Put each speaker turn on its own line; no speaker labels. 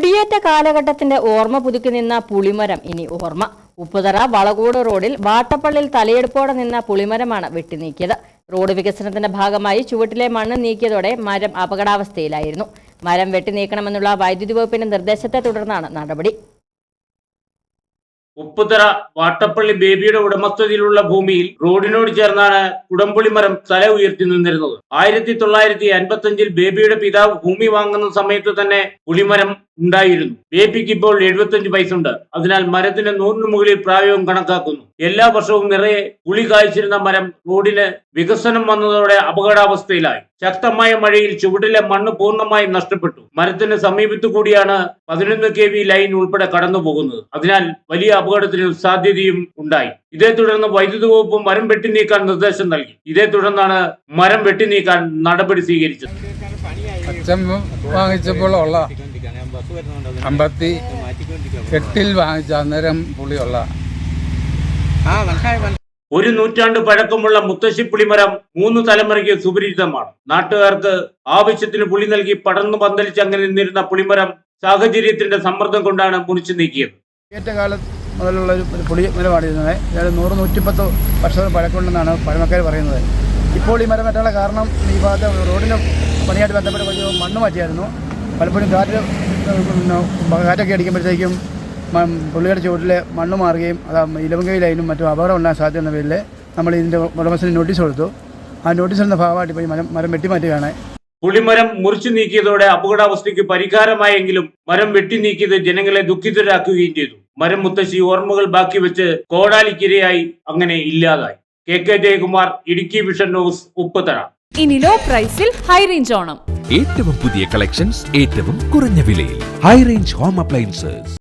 കുടിയേറ്റ കാലഘട്ടത്തിന്റെ ഓർമ്മ പുതുക്കി നിന്ന പുളിമരം ഇനി ഓർമ്മ. ഉപ്പുതറ വളകൂട് റോഡിൽ വാട്ടപ്പള്ളിൽ തലയെടുപ്പോടെ നിന്ന പുളിമരമാണ് വെട്ടിനീക്കിയത്. റോഡ് വികസനത്തിന്റെ ഭാഗമായി ചുവട്ടിലെ മണ്ണ് നീക്കിയതോടെ മരം അപകടാവസ്ഥയിലായിരുന്നു. മരം വെട്ടിനീക്കണമെന്നുള്ള വൈദ്യുതി വകുപ്പിന്റെ നിർദ്ദേശത്തെ തുടർന്നാണ് നടപടി.
ഉപ്പുതറ വാട്ടപ്പള്ളി ബേബിയുടെ ഉടമസ്ഥതയിലുള്ള ഭൂമിയിൽ റോഡിനോട് ചേർന്നാണ് കുടംപുളി മരം തല ഉയർത്തി നിന്നിരുന്നത്. ആയിരത്തി തൊള്ളായിരത്തി അൻപത്തി അഞ്ചിൽ ബേബിയുടെ പിതാവ് ഭൂമി വാങ്ങുന്ന സമയത്ത് തന്നെ പുളിമരം ഉണ്ടായിരുന്നു. ബേബിക്ക് ഇപ്പോൾ എഴുപത്തഞ്ച് വയസ്സുണ്ട്. അതിനാൽ മരത്തിന് നൂറിന് മുകളിൽ പ്രായവും കണക്കാക്കുന്നു. എല്ലാ വർഷവും നിറയെ പുളി കായ്ച്ചിരുന്ന മരം റോഡിന് വികസനം വന്നതോടെ അപകടാവസ്ഥയിലായി. ശക്തമായ മഴയിൽ ചുവട്ടിലെ മണ്ണ് പൂർണമായും നഷ്ടപ്പെട്ടു. മരത്തിന് സമീപത്തു കൂടിയാണ് പതിനൊന്ന് കെ വി ലൈൻ ഉൾപ്പെടെ കടന്നു പോകുന്നത് അതിനാൽ വലിയ അപകടത്തിന് സാധ്യതയും ഉണ്ടായി. ഇതേ തുടർന്ന് വൈദ്യുതി വകുപ്പ് മരം വെട്ടി നീക്കാൻ നിർദ്ദേശം നൽകി. ഇതേ തുടർന്നാണ് മരം വെട്ടി നീക്കാൻ നടപടി സ്വീകരിച്ചത്.
അച്ഛൻ അമ്പത്തി എട്ടിൽ വാങ്ങിച്ച അന്നേരം പുളിയുള്ള.
ഒരു നൂറ്റാണ്ട് പഴക്കമുള്ള മുത്തശ്ശി പുളിമരം മൂന്ന് തലമുറയ്ക്ക് സുപരിചിതമാണ് നാട്ടുകാർക്ക് ആവശ്യത്തിന് പുളി നൽകി പടർന്നു പന്തലിച്ച് അങ്ങനെ നിന്നിരുന്ന പുളിമരം സാഹചര്യത്തിന്റെ സമ്മർദ്ദം കൊണ്ടാണ് മുറിച്ചു നീക്കിയത്
ഏറ്റകാലം മുതലുള്ള ഒരു പുളി ഇരുന്നത് നൂറ് നൂറ്റിപ്പത്ത് വർഷം പഴക്കമുണ്ടെന്നാണ് പഴമക്കാർ പറയുന്നത് ഇപ്പോൾ ഈ മരം വെട്ടാനുള്ള കാരണം ഈ ഭാഗത്ത് റോഡിന് പണിയായിട്ട് ബന്ധപ്പെട്ട് മണ്ണ് മാറ്റിയായിരുന്നു പലപ്പോഴും കാറ്റ് കാറ്റൊക്കെ അടിക്കുമ്പോഴത്തേക്കും പുള്ളിയുടെ ചുവട്ടിലെ മണ്ണ് മാറുകയും അത് ഇലവങ്കയിൽ അതിനും മറ്റും അപകടം ഉണ്ടാകാൻ സാധ്യത എന്ന പേരിൽ നമ്മൾ ഇതിന്റെ ഉടമസ്ഥന് നോട്ടീസ് കൊടുത്തു. ആ നോട്ടീസിന്റെ ഭാഗമായിട്ട് ഇപ്പോൾ ഈ മരം മരം വെട്ടിമാറ്റുകയാണ്.
പുളിമരം മുറിച്ചു നീക്കിയതോടെ അപകടാവസ്ഥയ്ക്ക് പരിഹാരമായെങ്കിലും മരം വെട്ടി നീക്കിയത് ജനങ്ങളെ ദുഃഖിതരാക്കുകയും ചെയ്തു. മരം മുത്തശ്ശി ഓർമ്മകൾ ബാക്കി വെച്ച് കോടാലിക്കിരയായി അങ്ങനെ ഇല്ലാതായി. K K Jayakumar Idukki vision news Upputhara.
ഇനി ലോ പ്രൈസിൽ ഹൈ റേഞ്ച് ഓണം.
ഏറ്റവും പുതിയ കളക്ഷൻസ് ഏറ്റവും കുറഞ്ഞ വിലയിൽ. High range home appliances